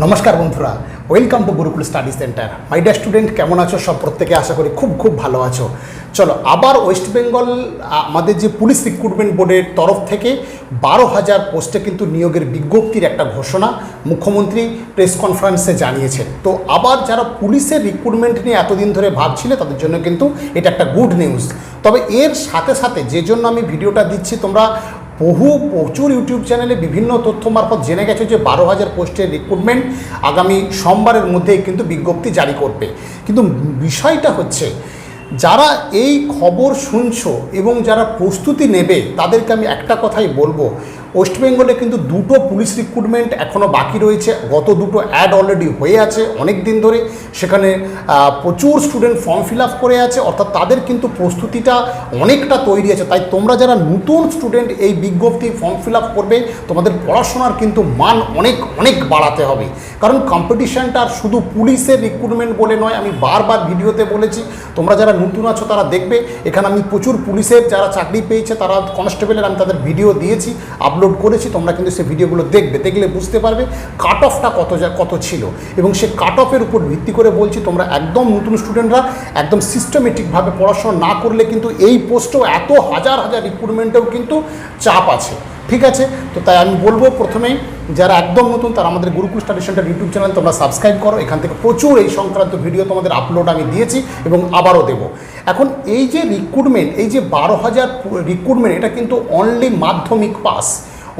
নমস্কার বন্ধুরা welcome to Gurukul study centre my dear student কেমন আছো? সব প্রত্যেকে আশা করি খুব খুব ভালো আছো। চলো, আবার ওয়েস্ট বেঙ্গল আমাদের যে পুলিশ রিক্রুটমেন্ট বোর্ডের তরফ থেকে বারো হাজার পোস্টে কিন্তু নিয়োগের বিজ্ঞপ্তির একটা ঘোষণা মুখ্যমন্ত্রী প্রেস কনফারেন্সে জানিয়েছেন। তো আবার যারা পুলিশের রিক্রুটমেন্ট নিয়ে এতদিন ধরে ভাবছিলে, তাদের জন্য কিন্তু এটা একটা গুড নিউজ তবে এর সাথে সাথে যে জন্য আমি ভিডিওটা দিচ্ছি, তোমরা বহু প্রচুর ইউটিউব চ্যানেলে বিভিন্ন তথ্য মারফত জেনে গেছে যে বারো হাজার পোস্টের রিক্রুটমেন্ট আগামী সোমবারের মধ্যেই কিন্তু বিজ্ঞপ্তি জারি করবে। কিন্তু বিষয়টা হচ্ছে, যারা এই খবর শুনছো এবং যারা প্রস্তুতি নেবে, তাদেরকে আমি একটা কথাই বলব ওয়েস্ট বেঙ্গলে কিন্তু দুটো পুলিশ রিক্রুটমেন্ট এখনও বাকি রয়েছে। গত দুটো অ্যাড অলরেডি হয়ে আছে অনেক দিন ধরে। সেখানে প্রচুর স্টুডেন্ট ফর্ম ফিল আপ করে আছে। অর্থাৎ তাদের কিন্তু প্রস্তুতিটা অনেকটা তৈরি আছে। তাই তোমরা যারা নতুন স্টুডেন্ট এই বিজ্ঞপ্তি ফর্ম ফিল আপ করবে, তোমাদের পড়াশোনার কিন্তু মান অনেক অনেক বাড়াতে হবে। কারণ কম্পিটিশানটা শুধু পুলিশের রিক্রুটমেন্ট বলে নয়, আমি বারবার ভিডিওতে বলেছি, তোমরা যারা নতুন আছো তারা দেখবে। এখানে আমি প্রচুর পুলিশের যারা চাকরি পেয়েছে, তারা কনস্টেবলের আমি তাদের ভিডিও দিয়েছি। আপলোড করেছি, তোমরা কিন্তু সেই ভিডিওগুলো দেখবে। দেখলে বুঝতে পারবে কাট অফটা কত যা, কত ছিল। এবং সে কাট অফের উপর ভিত্তি করে বলছি, তোমরা একদম নতুন স্টুডেন্টরা একদম সিস্টেমেটিকভাবে পড়াশোনা না করলে কিন্তু এই পোস্টেও এত হাজার হাজার রিক্রুটমেন্টেও কিন্তু চাপ আছে। ঠিক আছে? তো তাই আমি বলব প্রথমেই, যারা একদম নতুন, তারা আমাদের Gurukul study centre YouTube channel তোমরা সাবস্ক্রাইব করো। এখান থেকে প্রচুর এই সংক্রান্ত ভিডিও তোমাদের আপলোড আমি দিয়েছি এবং আবারও দেবো। এখন এই যে রিক্রুটমেন্ট এই যে বারো হাজার রিক্রুটমেন্ট এটা কিন্তু অনলি মাধ্যমিক পাস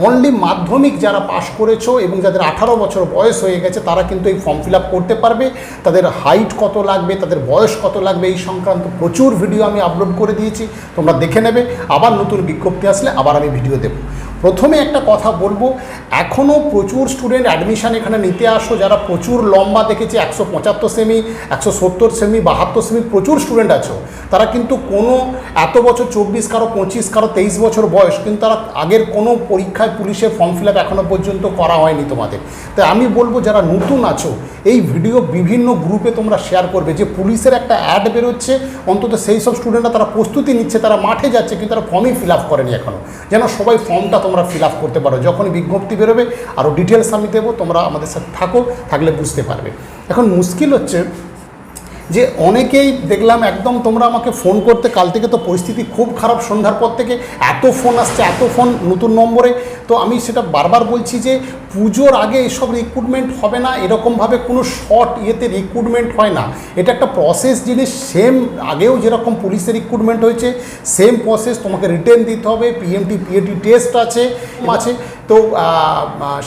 অনলি মাধ্যমিক যারা পাশ করেছ এবং যাদের আঠারো বছর বয়স হয়ে গেছে, তারা কিন্তু এই ফর্ম ফিল করতে পারবে। তাদের হাইট কত লাগবে, তাদের বয়স কত লাগবে, এই সংক্রান্ত প্রচুর ভিডিও আমি আপলোড করে দিয়েছি, তোমরা দেখে নেবে। আবার নতুন বিজ্ঞপ্তি আসলে আবার আমি ভিডিও দেবো। প্রথমে একটা কথা বলব এখনও প্রচুর স্টুডেন্ট অ্যাডমিশান এখানে নিতে আসো, যারা প্রচুর লম্বা দেখেছে, একশো পঁচাত্তর সেমি একশো সত্তর সেমি বাহাত্তর সেমি প্রচুর স্টুডেন্ট আছো। তারা কিন্তু কোনো, এত বছর চব্বিশ কারও, পঁচিশ কারও, তেইশ বছর বয়স, কিন্তু তারা আগের কোনো পরীক্ষায় পুলিশের ফর্ম ফিল আপ এখনও পর্যন্ত করা হয়নি তোমাদের। তাই আমি বলব, যারা নতুন আছো, এই ভিডিও বিভিন্ন গ্রুপে তোমরা শেয়ার করবে, যে পুলিশের একটা অ্যাড বেরোচ্ছে, অন্তত সেই সব স্টুডেন্টরা তারা প্রস্তুতি নিচ্ছে, তারা মাঠে যাচ্ছে, কিন্তু তারা ফর্মই ফিল আপ করেনি এখনও যেন সবাই ফর্মটা তোমরা ফিল আপ করতে পারো। যখন বিজ্ঞপ্তি বেরোবে আরও ডিটেলস আমি দেবো, তোমরা আমাদের সাথে থাকো, থাকলে বুঝতে পারবে। এখন মুশকিল হচ্ছে যে অনেকেই দেখলাম একদম তোমরা আমাকে ফোন করতে, কাল থেকে তো পরিস্থিতি খুব খারাপ সন্ধ্যার পর থেকে এত ফোন আসছে, এত ফোন নতুন নম্বরে। তো আমি সেটা বারবার বলছি যে পুজোর আগে এসব রিক্রুটমেন্ট হবে না, এরকমভাবে কোনো শর্ট ইয়েতে রিক্রুটমেন্ট হয় না। এটা একটা প্রসেস জিনিস সেম আগেও যেরকম পুলিশের রিক্রুটমেন্ট হয়েছে সেম প্রসেস তোমাকে রিটার্ন দিতে হবে পিএমটি পিএটি টেস্ট আছে আছে। তো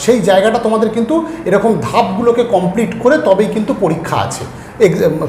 সেই জায়গাটা তোমাদের কিন্তু এরকম ধাপগুলোকে কমপ্লিট করে তবেই কিন্তু পরীক্ষা আছে।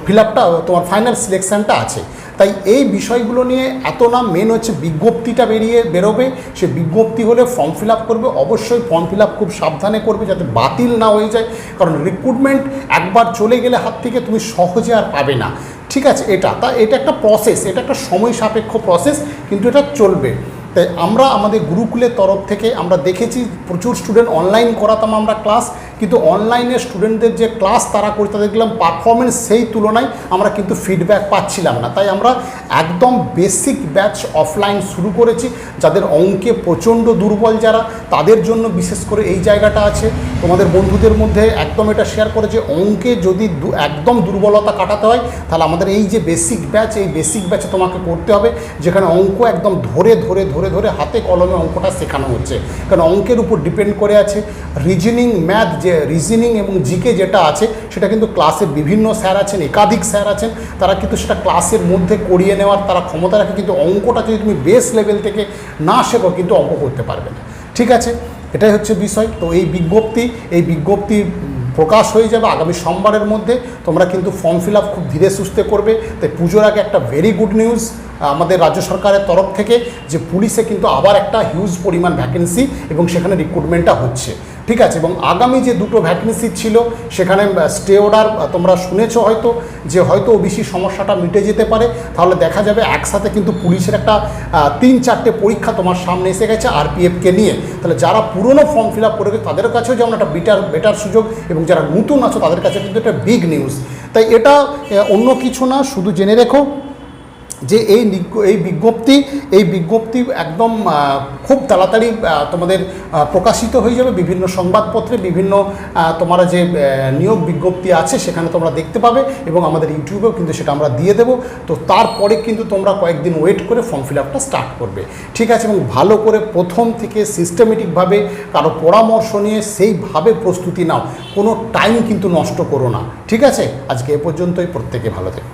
ফিল আপটা তোমার ফাইনাল সিলেকশানটা আছে। তাই এই বিষয়গুলো নিয়ে এত না মেন হচ্ছে বিজ্ঞপ্তিটা বেরিয়ে বেরোবে। সে বিজ্ঞপ্তি হলে ফর্ম ফিল আপ করবে। অবশ্যই ফর্ম ফিল আপ খুব সাবধানে করবে যাতে বাতিল না হয়ে যায়। কারণ রিক্রুটমেন্ট একবার চলে গেলে হাত থেকে তুমি সহজে আর পাবে না। ঠিক আছে, এটা। তা এটা একটা প্রসেস এটা একটা সময় সাপেক্ষ প্রসেস কিন্তু এটা চলবে। তাই আমরা আমাদের গুরুকুলের তরফ থেকে আমরা দেখেছি, প্রচুর স্টুডেন্ট অনলাইন করাতাম আমরা ক্লাস কিন্তু অনলাইনে স্টুডেন্টদের যে ক্লাস তারা করে তাদের দেখলাম পারফরমেন্স সেই তুলনায় আমরা কিন্তু ফিডব্যাক পাচ্ছিলাম না। তাই আমরা একদম বেসিক ব্যাচ অফলাইন শুরু করেছি। যাদের অঙ্কে প্রচণ্ড দুর্বল যারা, তাদের জন্য বিশেষ করে এই জায়গাটা আছে। তোমাদের বন্ধুদের মধ্যে একদম এটা শেয়ার করে যে অঙ্কে যদি একদম দুর্বলতা কাটাতে হয়, তাহলে আমাদের এই যে বেসিক ব্যাচ এই বেসিক ব্যাচে তোমাকে করতে হবে, যেখানে অঙ্ক একদম ধরে ধরে ধরে ধরে হাতে কলমে অঙ্কটা শেখানো হচ্ছে। কারণ অঙ্কের উপর ডিপেন্ড করে আছে রিজনিং ম্যাথ যে রিজনিং এবং জিকে যেটা আছে, সেটা কিন্তু ক্লাসে বিভিন্ন স্যার আছেন, একাধিক স্যার আছেন, তারা কিন্তু সেটা ক্লাসের মধ্যে করিয়ে নেওয়ার তারা ক্ষমতা রাখে, কিন্তু অঙ্কটা যদি তুমি বেস লেভেল থেকে না শেখো, কিন্তু অঙ্ক করতে পারবে না। ঠিক আছে? এটাই হচ্ছে বিষয়। তো এই বিজ্ঞপ্তি এই বিজ্ঞপ্তি প্রকাশ হয়ে যাবে আগামী সোমবারের মধ্যে। তোমরা কিন্তু ফর্ম ফিল খুব ধীরে সুস্থে করবে। তাই পুজোর আগে একটা ভেরি গুড নিউজ আমাদের রাজ্য সরকারের তরফ থেকে যে পুলিশে কিন্তু আবার একটা হিউজ পরিমাণ ভ্যাকেন্সি এবং সেখানে রিক্রুটমেন্টটা হচ্ছে। ঠিক আছে, এবং আগামী যে দুটো ভ্যাকেন্সি ছিল, সেখানে স্টে অর্ডার তোমরা শুনেছো হয়তো যে হয়তো ওবিসি সমস্যাটা মিটে যেতে পারে। তাহলে দেখা যাবে একসাথে কিন্তু পুলিশের একটা তিন চারটে পরীক্ষা তোমার সামনে এসে গেছে আরপিএফকে নিয়ে। তাহলে যারা পুরনো ফর্ম ফিল আপ করে গেছে তাদের কাছেও যেমন একটা বেটার বেটার সুযোগ, এবং যারা নতুন আছো, তাদের কাছে কিন্তু এটা বিগ নিউজ তাই এটা অন্য কিছু না, শুধু জেনে রেখো যে এই এই বিজ্ঞপ্তি বিজ্ঞপ্তি, এই বিজ্ঞপ্তি একদম খুব তাড়াতাড়ি তোমাদের প্রকাশিত হয়ে যাবে। বিভিন্ন সংবাদপত্রে বিভিন্ন তোমরা যে নিয়োগ বিজ্ঞপ্তি আছে, সেখানে তোমরা দেখতে পাবে এবং আমাদের ইউটিউবেও কিন্তু সেটা আমরা দিয়ে দেবো। তো তারপরে কিন্তু তোমরা কয়েকদিন ওয়েট করে ফর্ম ফিল আপটা স্টার্ট করবে। ঠিক আছে? এবং ভালো করে প্রথম থেকে সিস্টেমেটিকভাবে কারও পরামর্শ নিয়ে সেইভাবে প্রস্তুতি নাও। কোনো টাইম কিন্তু নষ্ট করো না। ঠিক আছে? আজকে এ পর্যন্তই। প্রত্যেকে ভালো থেকো।